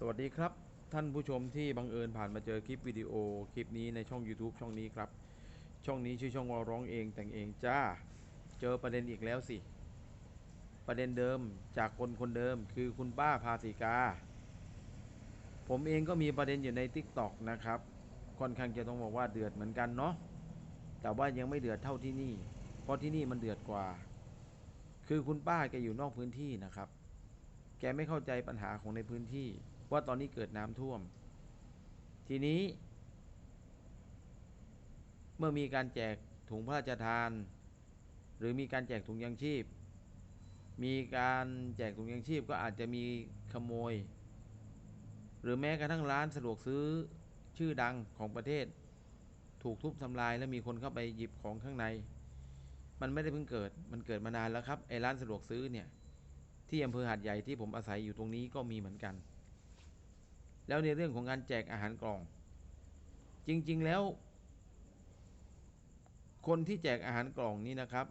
สวัสดีครับ ท่านผู้ชมที่บังเอิญผ่านมาเจอคลิปวิดีโอคลิปนี้ในช่อง YouTube ช่องนี้ครับ ช่องนี้ชื่อช่องว่าร้องเองแต่งเองจ้า เจอประเด็นอีกแล้วสิ ประเด็นเดิมจากคนคนเดิมคือคุณป้าพาสิกา ผมเองก็มีประเด็นอยู่ใน t ิ k t o k นะครับ ค่อนข้างจะต้องบอกว่าเดือดเหมือนกันเนาะแต่ว่ายังไม่เดือดเท่าที่นี่ เพราะที่นี่มันเดือดกว่า คือคุณป้าแกอยู่นอกพื้นที่นะครับ แกไม่เข้าใจปัญหาของในพื้นที่ ว่าตอนนี้เกิดน้ำท่วม ทีนี้ เมื่อมีการแจกถุงพระราชทาน หรือมีการแจกถุงยางชีพ มีการแจกถุงยางชีพก็อาจจะมีขโมย หรือแม้กระทั่งร้านสะดวกซื้อชื่อดังของประเทศ ถูกทุบทำลายแล้วมีคนเข้าไปหยิบของข้างใน มันไม่ได้เพิ่งเกิด มันเกิดมานานแล้วครับไอ้ร้านสะดวกซื้อเนี่ยที่อำเภอหาดใหญ่ที่ผมอาศัยอยู่ตรงนี้ก็มีเหมือนกัน แล้วในเรื่องของการแจกอาหารกล่อง จริง ๆแล้ว คนที่แจกอาหารกล่องนี้นะครับ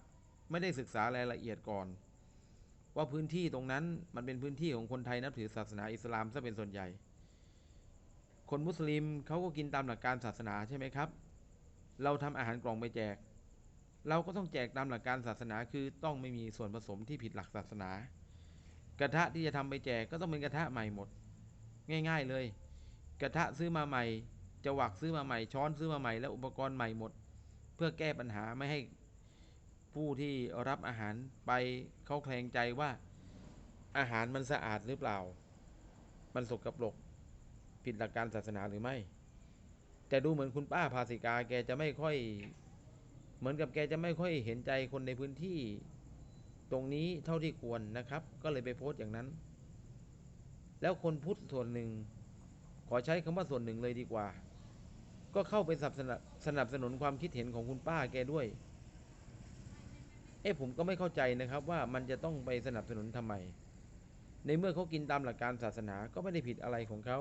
ไม่ได้ศึกษารายละเอียดก่อน ว่าพื้นที่ตรงนั้นมันเป็นพื้นที่ของคนไทยนับถือศาสนาอิสลามซะเป็นส่วนใหญ่ คนมุสลิมเขาก็กินตามหลักการศาสนาใช่ไหมครับ เราทำอาหารกล่องไปแจก เราก็ต้องแจกตามหลักการศาสนาคือต้องไม่มีส่วนผสมที่ผิดหลักศาสนา กระทะที่จะทำไปแจกก็ต้องเป็นกระทะใหม่หมด ง่าย ๆ เลย กระทะซื้อมาใหม่จะหวักซื้อมาใหม่ช้อนซื้อมาใหม่และอุปกรณ์ใหม่หมด เพื่อแก้ปัญหาไม่ให้ผู้ที่รับอาหารไปเขาแคลงใจว่าอาหารมันสะอาดหรือเปล่า มันสกปรกผิดหลักการศาสนาหรือไม่ แต่ดูเหมือนคุณป้าภาสิกาแกจะไม่ค่อย เหมือนกับแกจะไม่ค่อยเห็นใจคนในพื้นที่ ตรงนี้เท่าที่ควรนะครับ ก็เลยไปโพสต์อย่างนั้น แล้วคนพุทธส่วนหนึ่ง ขอใช้คำว่าส่วนหนึ่งเลยดีกว่า ก็เข้าไปสนับสนับสนุนความคิดเห็นของคุณป้าแกด้วย เอ๊ะผมก็ไม่เข้าใจนะครับว่ามันจะต้องไปสนับสนุนทำไม ในเมื่อเขากินตามหลักการศาสนาก็ไม่ได้ผิดอะไรของเขา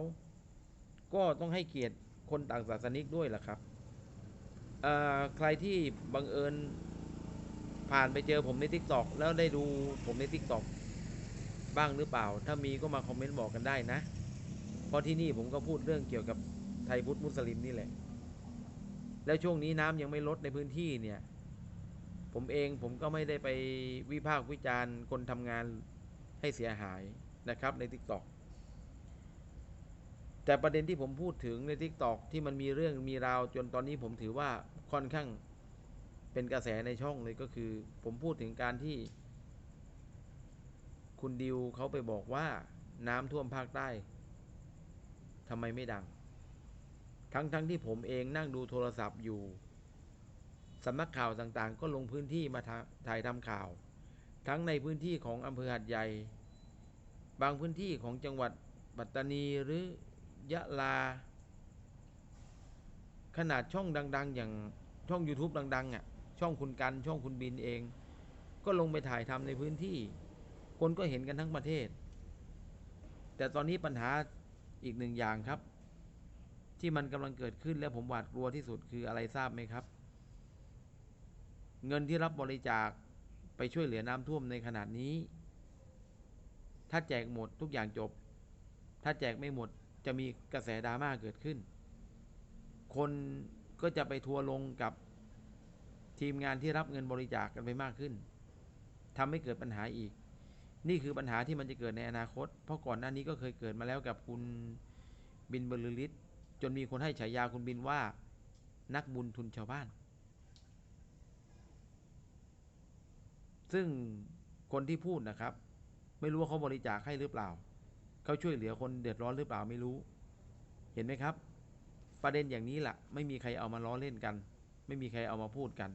ก็ต้องให้เกียรติคนต่างศาสนิกด้วยล่ะครับใครที่บังเอิญผ่านไปเจอผมในทิกตอกแล้วได้ดูผมในทิกตอก บ้างหรือเปล่า ถ้ามีก็มาคอมเมนต์บอกกันได้นะ เพราะที่นี่ผมก็พูดเรื่องเกี่ยวกับไทยพุทธมุสลิมนี่แหละ แล้วช่วงนี้น้ำยังไม่ลดในพื้นที่เนี่ย ผมเองผมก็ไม่ได้ไปวิพากษ์วิจารณ์คนทำงานให้เสียหายนะครับในทิกตอกแต่ประเด็นที่ผมพูดถึงในทิกตอกที่มันมีเรื่องมีราวจนตอนนี้ผมถือว่าค่อนข้างเป็นกระแสในช่องเลยก็คือ ผมพูดถึงการที่ คุณดิวเขาไปบอกว่าน้ำท่วมภาคใต้ทำไมไม่ดัง ทั้งๆทที่ผมเองนั่งดูโทรศัพท์อยู่สำนักข่าวต่างๆ ก็ลงพื้นที่มาถ่ายทำข่าว ทั้งในพื้นที่ของอำเภอหัดใหญ่ บางพื้นที่ของจังหวัดปัตตานีหรือยะลา ขนาดช่องดัง ๆ อย่างช่อง YouTube ดังๆอะช่องคุณกันช่องคุณบินเอง ก็ลงไปถ่ายทำในพื้นที่ คนก็เห็นกันทั้งประเทศ แต่ตอนนี้ปัญหาอีกหนึ่งอย่างครับ ที่มันกำลังเกิดขึ้นและผมหวาดกลัวที่สุดคืออะไรทราบไหมครับ เงินที่รับบริจาคไปช่วยเหลือน้ำท่วมในขนาดนี้ ถ้าแจกหมดทุกอย่างจบ ถ้าแจกไม่หมดจะมีกระแสดราม่าเกิดขึ้น คนก็จะไปทัวร์ลงกับทีมงานที่รับเงินบริจาคกกันไปมากขึ้นทำให้เกิดปัญหาอีก นี่คือปัญหาที่มันจะเกิดในอนาคต เพราะก่อนหน้านี้ก็เคยเกิดมาแล้วกับคุณบินบรรลือฤทธิ์จนมีคนให้ฉายาคุณบินว่านักบุญทุนชาวบ้าน ซึ่งคนที่พูดนะครับ ไม่รู้ว่าเขาบริจาคให้หรือเปล่า เขาช่วยเหลือคนเดือดร้อนหรือเปล่าไม่รู้ เห็นไหมครับ ประเด็นอย่างนี้แหละไม่มีใครเอามาล้อเล่นกัน ไม่มีใครเอามาพูดกัน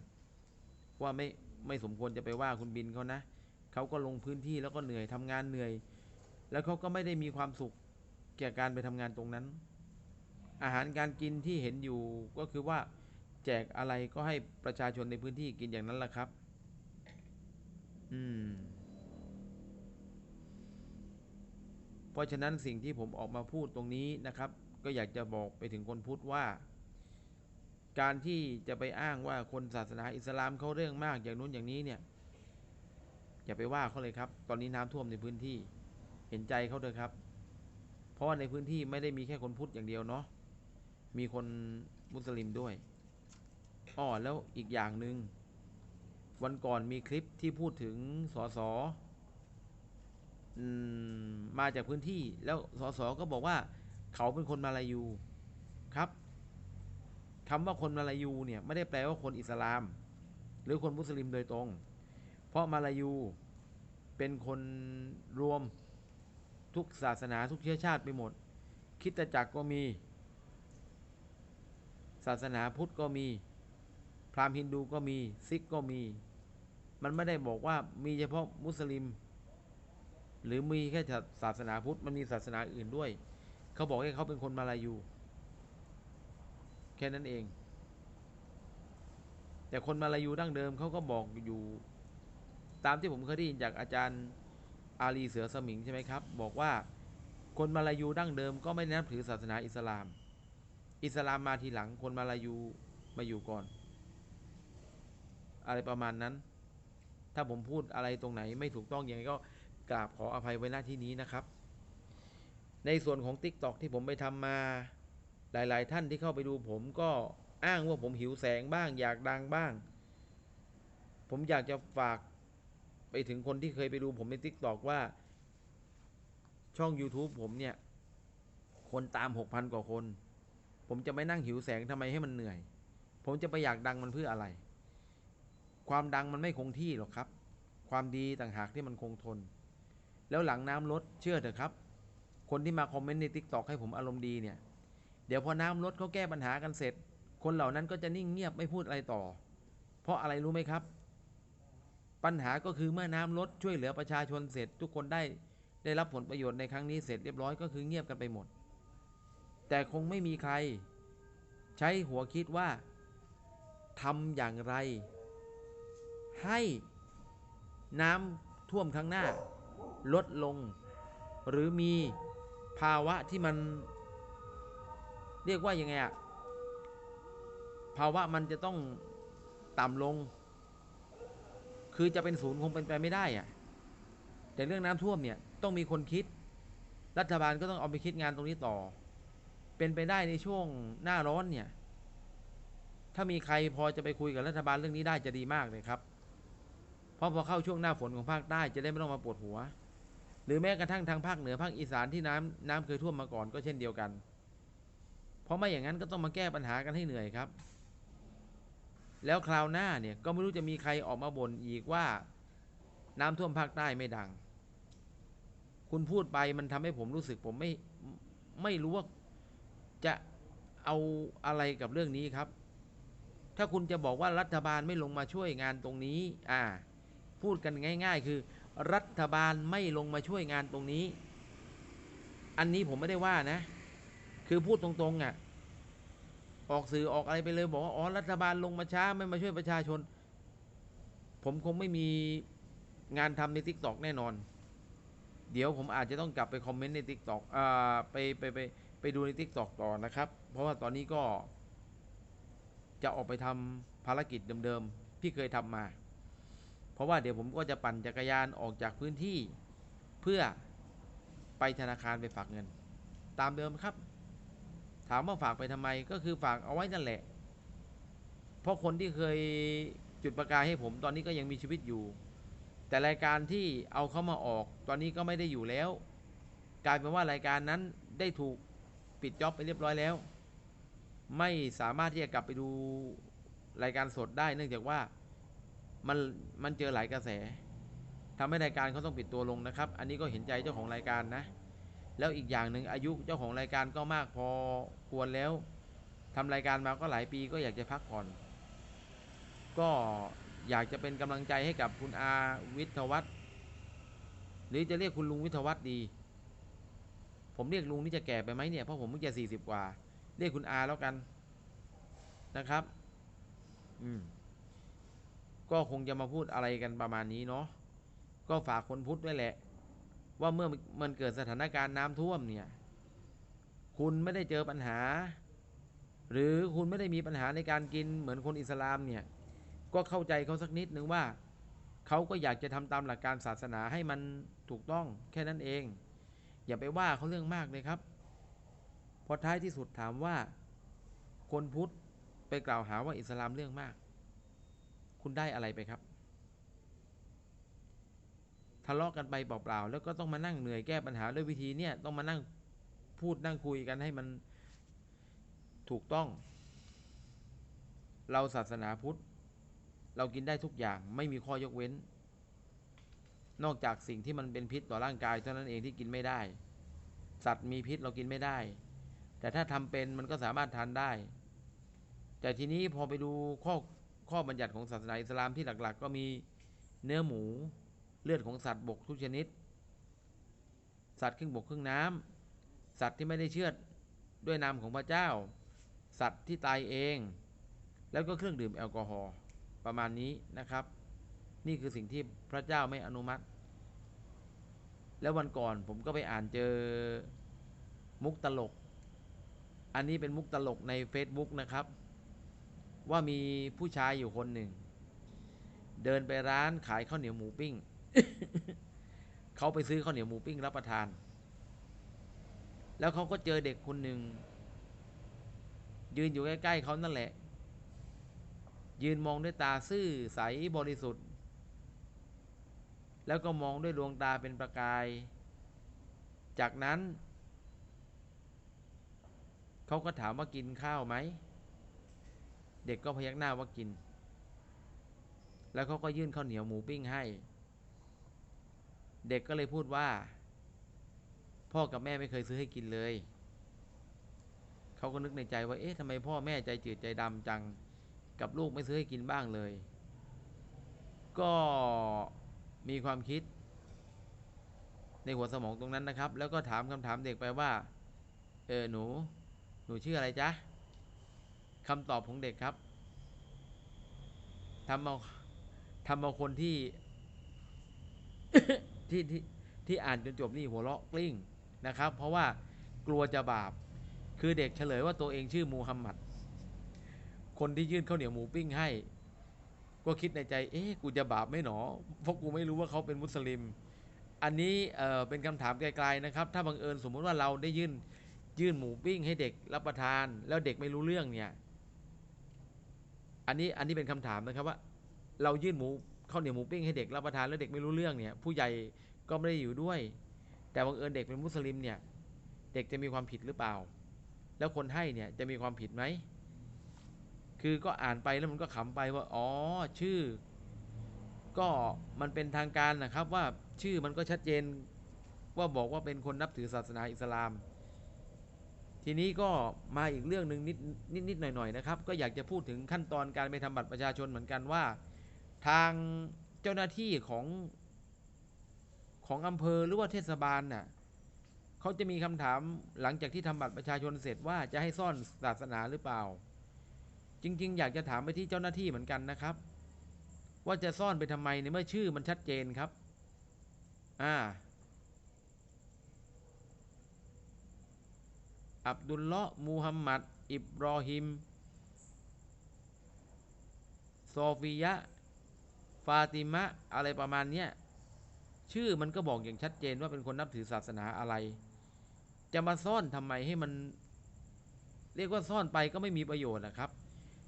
ว่าไม่ไม่สมควรจะไปว่าคุณบินเขานะ เขาก็ลงพื้นที่แล้วก็เหนื่อยทำงานเหนื่อย แล้วเขาก็ไม่ได้มีความสุขเกี่ยวกับการไปทำงานตรงนั้น อาหารการกินที่เห็นอยู่ก็คือว่าแจกอะไรก็ให้ประชาชนในพื้นที่กินอย่างนั้นแหละครับ อืม เพราะฉะนั้นสิ่งที่ผมออกมาพูดตรงนี้นะครับ ก็อยากจะบอกไปถึงคนพุทธว่า การที่จะไปอ้างว่าคนศาสนาอิสลามเขาเรื่องมากอย่างนู้นอย่างนี้เนี่ย อย่าไปว่าเขาเลยครับ ตอนนี้น้ำท่วมในพื้นที่ เห็นใจเขาเถอะครับ เพราะว่าในพื้นที่ไม่ได้มีแค่คนพุทธอย่างเดียวเนาะ มีคนมุสลิมด้วยอ้อแล้วอีกอย่างหนึ่งวันก่อนมีคลิปที่พูดถึงสสอมมาจากพื้นที่ แล้วสสก็บอกว่า เขาเป็นคนมาลายูครับคำว่าคนมาลายูเนี่ยไม่ได้แปลว่าคนอิสลาม หรือคนมุสลิมโดยตรง เพราะมาลายูเป็นคนรวมทุกศาสนาทุกเชื้อชาติไปหมด คิดจักรก็มี ศาสนาพุทธก็มี พราหมณ์ฮินดูก็มี ซิกก็มี มันไม่ได้บอกว่ามีเฉพาะมุสลิม หรือมีแค่ศาสนาพุทธมันมีศาสนาอื่นด้วย เขาบอกให้เขาเป็นคนมาลายู แค่นั้นเอง แต่คนมาลายูดั้งเดิมเขาก็บอกอยู่ ตามที่ผมเคยได้ยินจากอาจารย์อาลีเสือสมิงใช่ไหมครับ บอกว่าคนมาลายูดั้งเดิมก็ไม่นับถือศาสนาอิสลาม อิสลามมาทีหลังคนมาลายูมาอยู่ก่อน อะไรประมาณนั้น ถ้าผมพูดอะไรตรงไหนไม่ถูกต้องยังไงก็กราบขออภัยไว้หน้าที่นี้นะครับ ในส่วนของ t ิ k t o k ที่ผมไปทำมาหลาย ๆ ท่านที่เข้าไปดูผมก็อ้างว่าผมหิวแสงบ้าง อยากดังบ้าง ผมอยากจะฝาก ไปถึงคนที่เคยไปดูผมใน t ิ k t o k ว่าช่อง YouTube ผมเนี่ย คนตาม6,000กว่าคน ผมจะไม่นั่งหิวแสงทำไมให้มันเหนื่อย ผมจะไปอยากดังมันเพื่ออะไร ความดังมันไม่คงที่หรอกครับ ความดีต่างหากที่มันคงทน แล้วหลังน้ำลดเชื่อเถอะครับ คนที่มาคอมเมนต์ใน t ิ k t o k ให้ผมอารมณ์ดีเนี่ย เดี๋ยวพอน้ำลดเขาแก้ปัญหากันเสร็จ คนเหล่านั้นก็จะนิ่งเงียบไม่พูดอะไรต่อ เพราะอะไรรู้ไหมครับ ปัญหาก็คือเมื่อน้ำลดช่วยเหลือประชาชนเสร็จ ทุกคนได้ได้รับผลประโยชน์ในครั้งนี้เสร็จเรียบร้อยก็คือเงียบกันไปหมด แต่คงไม่มีใคร ใช้หัวคิดว่าทำอย่างไร ให้น้ำท่วมข้งหน้า ลดลง หรือมีภาวะที่มัน เรียกว่ายังไงอะภาวะมันจะต้องต่ำลง คือจะเป็นศูนย์คงเป็นไปไม่ได้อะแต่เรื่องน้ำท่วมเนี่ยต้องมีคนคิด รัฐบาลก็ต้องเอาไปคิดงานตรงนี้ต่อ เป็นไปได้ในช่วงหน้าร้อนเนี่ย ถ้ามีใครพอจะไปคุยกับรัฐบาลเรื่องนี้ได้จะดีมากเลยครับ เพราะพอเข้าช่วงหน้าฝนของภาคใต้จะได้ไม่ต้องมาปวดหัว หรือแม้กระทั่งทางภาคเหนือภาคอีสานที่น้ำน้ำเคยท่วมมาก่อนก็เช่นเดียวกัน เพราะไม่อย่างนั้นก็ต้องมาแก้ปัญหากันให้เหนื่อยครับ แล้วคราวหน้าเนี่ยก็ไม่รู้จะมีใครออกมาบ่นอีกว่า น้ำท่วมภาคใต้ไม่ดัง คุณพูดไปมันทำให้ผมรู้สึกผมไม่ไม่รู้ว่าจะเอาอะไรกับเรื่องนี้ครับ ถ้าคุณจะบอกว่ารัฐบาลไม่ลงมาช่วยงานตรงนี้ อ่า พูดกันง่าย ๆ คือ รัฐบาลไม่ลงมาช่วยงานตรงนี้ อันนี้ผมไม่ได้ว่านะ คือพูดตรงๆอะ ออกสื่อออกอะไรไปเลย บอกว่าอ๋อรัฐบาลลงมาช้าไม่มาช่วยประชาชน ผมคงไม่มีงานทำในทิกตอกแน่นอน เดี๋ยวผมอาจจะต้องกลับไปคอมเมนต์ในทิกตอกอ่าไปไปไปไปดูในทิกตอกต่อนะครับ เพราะว่าตอนนี้ก็ จะออกไปทำภารกิจเดิมๆที่เคยทำมา เพราะว่าเดี๋ยวผมก็จะปั่นจักรยานออกจากพื้นที่ เพื่อไปธนาคารไปฝากเงิน ตามเดิมครับ ถามว่าฝากไปทำไมก็คือฝากเอาไว้นั่นแหละ เพราะคนที่เคยจุดประกายให้ผมตอนนี้ก็ยังมีชีวิตอยู่ แต่รายการที่เอาเข้ามาออก ตอนนี้ก็ไม่ได้อยู่แล้ว กลายเป็นว่ารายการนั้นได้ถูกปิดจ็อบไปเรียบร้อยแล้ว ไม่สามารถที่จะกลับไปดูรายการสดได้ เนื่องจากว่ามันมันเจอหลายกระแสทำให้รายการเขาต้องปิดตัวลงนะครับ อันนี้ก็เห็นใจเจ้าของรายการนะ แล้วอีกอย่างหนึ่งอายุเจ้าของรายการก็มากพอควรแล้วทำรายการมาก็หลายปีก็อยากจะพักผ่อน ก็อยากจะเป็นกำลังใจให้กับคุณอาวิทยวัฒน์หรือจะเรียกคุณลุงวิทยวัฒน์ดี ผมเรียกลุงนี่จะแก่ไปไหมเนี่ยเพราะผมเพิ่งจะสี่สิบกว่า เรียกคุณอาแล้วกันนะครับ อืมก็คงจะมาพูดอะไรกันประมาณนี้เนาะก็ฝากคนพุทธด้วยแหละ ว่าเมื่อมันเกิดสถานการณ์น้ำท่วมเนี่ย คุณไม่ได้เจอปัญหา หรือคุณไม่ได้มีปัญหาในการกินเหมือนคนอิสลามเนี่ย ก็เข้าใจเขาสักนิดนึงว่าเขาก็อยากจะทำตามหลักการศาสนาให้มันถูกต้องแค่นั้นเอง อย่าไปว่าเขาเรื่องมากเลยครับพอท้ายที่สุดถามว่า คนพุทธไปกล่าวหาว่าอิสลามเรื่องมาก คุณได้อะไรไปครับะเลาะกันไปเปล่าๆแล้วก็ต้องมานั่งเหนื่อยแก้ปัญหาด้วยวิธีเนี่ยต้องมานั่งพูดนั่งคุยกันให้มันถูกต้อง เราศาสนาพุทธ เรากินได้ทุกอย่างไม่มีข้อยกเว้น นอกจากสิ่งที่มันเป็นพิษต่อร่างกายเท่านั้นเองที่กินไม่ได้ สัตว์มีพิษเรากินไม่ได้ แต่ถ้าทำเป็นมันก็สามารถทานได้ แต่ทีนี้พอไปดูข้อข้อบัญญัติของศาสนาอิสลามที่หลัก ๆก็มีเนื้อหมู เลือดของสัตว์บกทุกชนิด สัตว์ครึ่งบกครึ่งน้ำสัตว์ที่ไม่ได้เชือดด้วยนามของพระเจ้า สัตว์ที่ตายเอง แล้วก็เครื่องดื่มแอลกอฮอล์ประมาณนี้นะครับ นี่คือสิ่งที่พระเจ้าไม่อนุมัติ แล้ววันก่อนผมก็ไปอ่านเจอมุกตลก อันนี้เป็นมุกตลกใน Facebook นะครับ ว่ามีผู้ชายอยู่คนหนึ่ง เดินไปร้านขายข้าวเหนียวหมูปิ้ง เขาไปซื้อข้าวเหนียวหมูปิ้งรับประทาน แล้วเขาก็เจอเด็กคนหนึ่ง ยืนอยู่ใกล้ๆเขานั่นแหละ ยืนมองด้วยตาซื่อใสบริสุทธิ์ แล้วก็มองด้วยดวงตาเป็นประกาย จากนั้นเขาก็ถามว่ากินข้าวไหม เด็กก็พยักหน้าว่ากิน แล้วเขาก็ยื่นข้าวเหนียวหมูปิ้งให้ เด็กก็เลยพูดว่า พ่อกับแม่ไม่เคยซื้อให้กินเลย เขาก็นึกในใจว่า เอ๊ะทำไมพ่อแม่ใจจืดใจดำจัง กับลูกไม่ซื้อให้กินบ้างเลย ก็มีความคิด ในหัวสมองตรงนั้นนะครับ แล้วก็ถามคำถามเด็กไปว่า เออหนู หนูชื่ออะไรจ๊ะคำตอบของเด็กครับทำเอาทำเอาคนที่ ที่ที่ที่อ่านจนจบนี่หัวเราะกลิ้งนะครับ เพราะว่ากลัวจะบาป คือเด็กเฉลยว่าตัวเองชื่อมูฮัมหมัด คนที่ยื่นข้าวเหนียวหมูปิ้งให้ ก็คิดในใจ เอ๊ะกูจะบาปไหมหนอ เพราะกูไม่รู้ว่าเขาเป็นมุสลิม อันนี้เอ่อเป็นคำถามไกลๆนะครับ ถ้าบังเอิญสมมุติว่าเราได้ยื่นยื่นหมูปิ้งให้เด็กรับประทาน แล้วเด็กไม่รู้เรื่องเนี่ย อันนี้อันนี้เป็นคำถามนะครับว่า เรายื่นหมู ข้าวเหนียวหมูปิ้งให้เด็กรับประทานแล้วเด็กไม่รู้เรื่องเนี่ย ผู้ใหญ่ก็ไม่ได้อยู่ด้วย แต่บังเอิญเด็กเป็นมุสลิมเนี่ย เด็กจะมีความผิดหรือเปล่า แล้วคนให้เนี่ยจะมีความผิดไหมคือก็อ่านไปแล้วมันก็ขำไปว่าอ๋อชื่อ ก็มันเป็นทางการนะครับว่าชื่อมันก็ชัดเจนว่าบอกว่าเป็นคนนับถือศาสนาอิสลาม ทีนี้ก็มาอีกเรื่องหนึ่งนิดนิดหน่อยหน่อยนะครับ ก็อยากจะพูดถึงขั้นตอนการไปทำบัตรประชาชนเหมือนกันว่า ทางเจ้าหน้าที่ของของอำเภอหรือว่าเทศบาลน่ะเขาจะมีคำถามหลังจากที่ทำบัตรประชาชนเสร็จว่าจะให้ซ่อนศาสนาหรือเปล่า จริง ๆ อยากจะถามไปที่เจ้าหน้าที่เหมือนกันนะครับ ว่าจะซ่อนไปทำไมในเมื่อชื่อมันชัดเจนครับ อ่า อับดุลเลาะห์มูฮัมหมัด อิบรอฮิม โซฟียะ ฟาติมะอะไรประมาณเนี้ยชื่อมันก็บอกอย่างชัดเจนว่าเป็นคนนับถือศาสนาอะไร จะมาซ่อนทำไมให้มัน เรียกว่าซ่อนไปก็ไม่มีประโยชน์นะครับ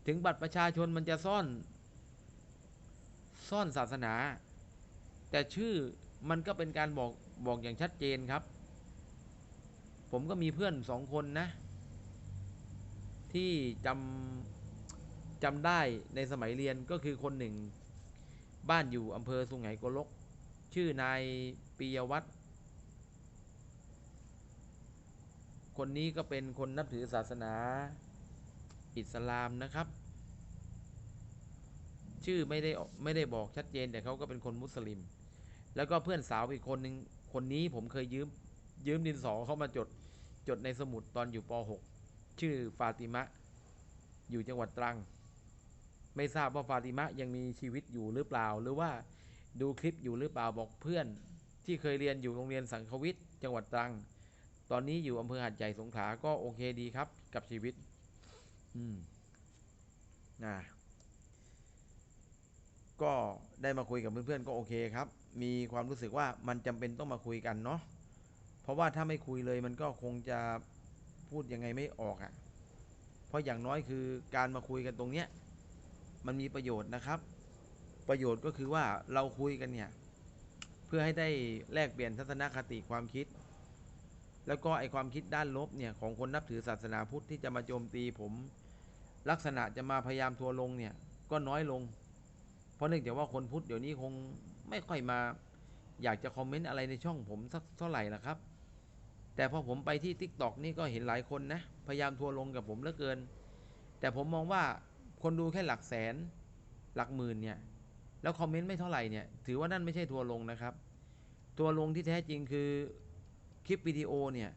ถึงบัตรประชาชนมันจะซ่อน ซ่อนศาสนา แต่ชื่อมันก็เป็นการบอกบอกอย่างชัดเจนครับ ผมก็มีเพื่อนสองคนนะ ที่จำจำได้ในสมัยเรียนก็คือคนหนึ่ง บ้านอยู่อำเภอสุไหงโกลก ชื่อนายปียวัตรคนนี้ก็เป็นคนนับถือศาสนาอิสลามนะครับ ชื่อไม่ได้ไม่ได้บอกชัดเจนแต่เขาก็เป็นคนมุสลิม แล้วก็เพื่อนสาวอีกคนหนึ่งคนนี้ผมเคยยืมยืมดินสอเข้ามาจดจดในสมุดตอนอยู่ป .6 ชื่อฟาติมะ อยู่จังหวัดตรัง ไม่ทราบว่าฟาติมะยังมีชีวิตอยู่หรือเปล่า หรือว่าดูคลิปอยู่หรือเปล่าบอกเพื่อน ที่เคยเรียนอยู่โรงเรียนสังควิทย์จังหวัดตรัง ตอนนี้อยู่อำเภอหาดใหญ่สงขลาก็โอเคดีครับ กับชีวิต อืมนะก็ได้มาคุยกับเพื่อนๆก็โอเคครับ มีความรู้สึกว่ามันจำเป็นต้องมาคุยกันเนาะเพราะราะว่าถ้าไม่คุยเลยมันก็คงจะพูดยังไงไม่ออกอะ่ะ เพราะอย่างน้อยคือการมาคุยกันตรงเนี้ย มันมีประโยชน์นะครับ ประโยชน์ก็คือว่าเราคุยกันเนี่ย เพื่อให้ได้แลกเปลี่ยนทัศนคติความคิด แล้วก็ไอความคิดด้านลบเนี่ยของคนนับถือศาสนาพุทธที่จะมาโจมตีผม ลักษณะจะมาพยายามทัวร์ลงเนี่ยก็น้อยลง เพราะเนื่องจากว่าคนพุทธเดี๋ยวนี้คงไม่ค่อยมาอยากจะคอมเมนต์อะไรในช่องผมสักเท่าไหร่ละครับ แต่พอผมไปที่ t ิ k t o k นี่ก็เห็นหลายคนนะ พยายามทัวร์ลงกับผมเหลือเกิน แต่ผมมองว่า คนดูแค่หลักแสนหลักหมื่นเนี่ย แล้วคอมเมนต์ไม่เท่าไหร่เนี่ย ถือว่านั่นไม่ใช่ทัวลงนะครับ ทัวลงที่แท้จริงคือคลิปวิดีโอเนี่ย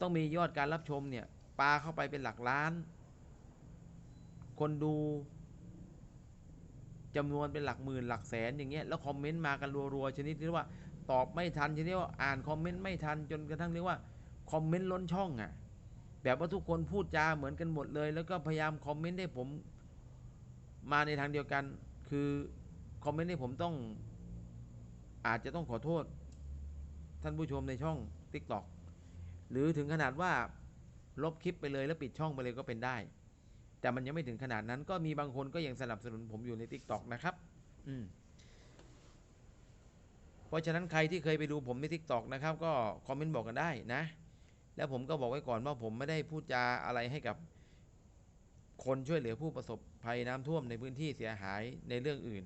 ต้องมียอดการรับชมเนี่ยปาเข้าไปเป็นหลักล้าน คนดูจำนวนเป็นหลักหมื่นหลักแสนอย่างเงี้ยแล้วคอมเมนต์มากันรัวๆชนิดที่ว่าตอบไม่ทันชนิดว่าอ่านคอมเมนต์ไม่ทันจนกระทั่งเรียกว่าคอมเมนต์ล้นช่องอะ่ะแบบว่าทุกคนพูดจาเหมือนกันหมดเลย แล้วก็พยายามคอมเมนต์ให้ผม มาในทางเดียวกัน คือคอมเมนต์ให้ผมต้อง อาจจะต้องขอโทษ ท่านผู้ชมในช่อง TikTok หรือถึงขนาดว่าลบคลิปไปเลยแล้วปิดช่องไปเลยก็เป็นได้ แต่มันยังไม่ถึงขนาดนั้น ก็มีบางคนก็ยังสนับสนุนผมอยู่ใน TikTok นะครับ อืมเพราะฉะนั้นใครที่เคยไปดูผมใน TikTok นะครับ ก็คอมเมนต์บอกกันได้นะ แล้วผมก็บอกไว้ก่อนว่าผมไม่ได้พูดจาอะไรให้กับ คนช่วยเหลือผู้ประสบภัยน้ำท่วมในพื้นที่เสียหายในเรื่องอื่น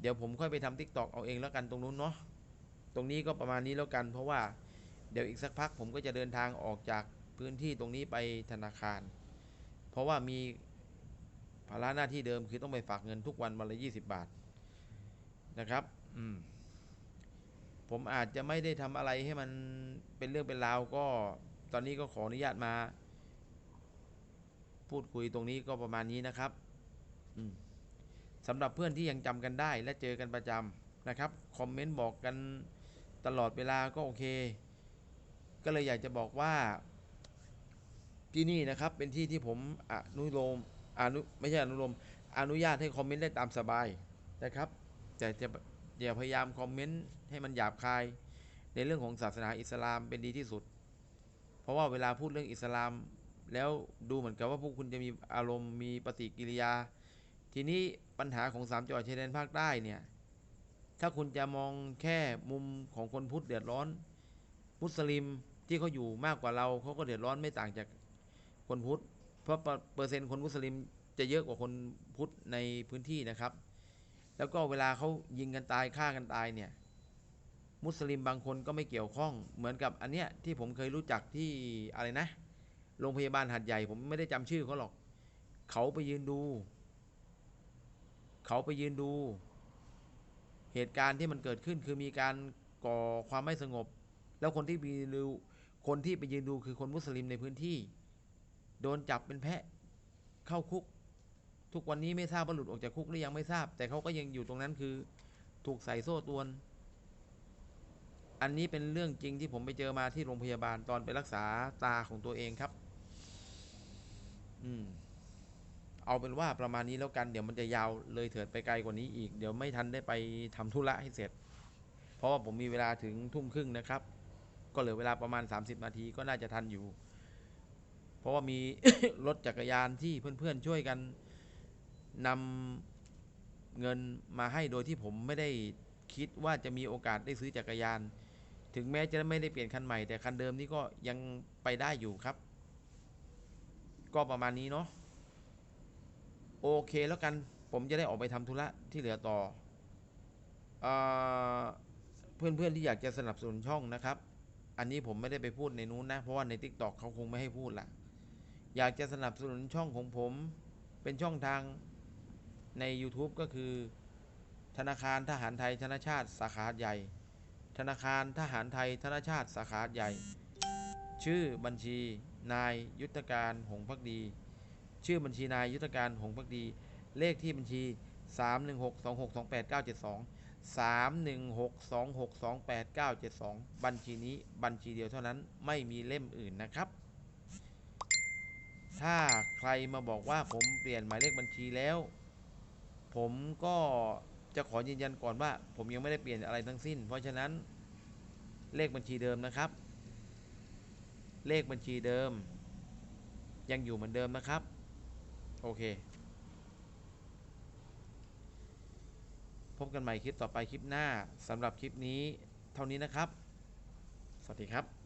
เดี๋ยวผมค่อยไปทำ TikTok เอาเองแล้วกันตรงนู้นเนาะตรงนี้ก็ประมาณนี้แล้วกัน เพราะว่าเดี๋ยวอีกสักพักผมก็จะเดินทางออกจากพื้นที่ตรงนี้ไปธนาคาร เพราะว่ามีภาระหน้าที่เดิมคือต้องไปฝากเงินทุกวันวันละยี่สิบบาทนะครับ อืมผมอาจจะไม่ได้ทำอะไรให้มันเป็นเรื่องเป็นราวก็ตอนนี้ก็ขออนุญาตมา พูดคุยตรงนี้ก็ประมาณนี้นะครับสำหรับเพื่อนที่ยังจำกันได้และเจอกันประจำนะครับคอมเมนต์บอกกันตลอดเวลาก็โอเค ก็เลยอยากจะบอกว่าที่นี่นะครับเป็นที่ที่ผมอนุโลมอนุไม่ใช่อนุโลมอนุญาตให้คอมเมนต์ได้ตามสบายนะครับ แต่จะอย่าพยายามคอมเมนต์ให้มันหยาบคาย ในเรื่องของศาสนาอิสลามเป็นดีที่สุด เพราะว่าเวลาพูดเรื่องอิสลาม แล้วดูเหมือนกับว่าพวกคุณจะมีอารมณ์มีปฏิกิริยา ทีนี้ปัญหาของสามจังหวัดชายแดนภาคใต้เนี่ยถ้าคุณจะมองแค่มุมของคนพุทธเดือดร้อน มุสลิมที่เขาอยู่มากกว่าเราเขาก็เดือดร้อนไม่ต่างจากคนพุทธเพราะเปอร์เซ็นต์คนมุสลิมจะเยอะกว่าคนพุทธในพื้นที่นะครับ แล้วก็เวลาเขายิงกันตายฆ่ากันตายเนี่ยมุสลิมบางคนก็ไม่เกี่ยวข้องเหมือนกับอันเนี้ยที่ผมเคยรู้จักที่อะไรนะ โรงพยาบาลหัดใหญ่ ผมไม่ได้จำชื่อเขาหรอก เขาไปยืนดู เขาไปยืนดู เหตุการณ์ที่มันเกิดขึ้นคือมีการก่อความไม่สงบ แล้วคนที่ไปดูคนที่ไปยืนดูคือคนมุสลิมในพื้นที่ โดนจับเป็นแพะเข้าคุก ทุกวันนี้ไม่ทราบว่าหลุดออกจากคุกหรือยังไม่ทราบ แต่เขาก็ยังอยู่ตรงนั้นคือ ถูกใส่โซ่ตวน อันนี้เป็นเรื่องจริงที่ผมไปเจอมาที่โรงพยาบาลตอนไปรักษาตาของตัวเองครับ อืม เอาเป็นว่าประมาณนี้แล้วกัน เดี๋ยวมันจะยาวเลยเถิดไปไกลกว่านี้อีก เดี๋ยวไม่ทันได้ไปทำธุระให้เสร็จ เพราะว่าผมมีเวลาถึงทุ่มครึ่งนะครับ ก็เหลือเวลาประมาณ 30 นาทีก็น่าจะทันอยู่ เพราะว่ามีรถจักรยานที่เพื่อนๆช่วยกันนำเงินมาให้โดยที่ผมไม่ได้คิดว่าจะมีโอกาสได้ซื้อจักรยาน ถึงแม้จะไม่ได้เปลี่ยนคันใหม่แต่คันเดิมนี่ก็ยังไปได้อยู่ครับ ก็ประมาณนี้เนาะโอเคแล้วกันผมจะได้ออกไปทำธุระที่เหลือต่อเอเพื่อนๆที่อยากจะสนับสนุนช่องนะครับ อันนี้ผมไม่ได้ไปพูดในนู้นนะ เพราะว่าใน t ิ k t o k เขาคงไม่ให้พูดละอยากจะสนับสนุนช่องของผมเป็นช่องทางใน YouTube ก็คือ ธนาคารทหารไทยธนชาติสาขาใหญ่ ธนาคารทหารไทยธนชาติสาขาใหญ่ ชื่อบัญชี นายยุทธการหงพักดี ชื่อบัญชีนายยุทธการหงพักดี เลขที่บัญชี 316262892 316262892บัญชีนี้บัญชีเดียวเท่านั้นไม่มีเล่มอื่นนะครับ ถ้าใครมาบอกว่าผมเปลี่ยนหมายเลขบัญชีแล้ว ผมก็จะขอยืนยันก่อนว่า ผมยังไม่ได้เปลี่ยนอะไรทั้งสิ้น เพราะฉะนั้นเลขบัญชีเดิมนะครับ เลขบัญชีเดิม ยังอยู่เหมือนเดิมนะครับ โอเค พบกันใหม่คลิปต่อไปคลิปหน้าสำหรับคลิปนี้เท่านี้นะครับ สวัสดีครับ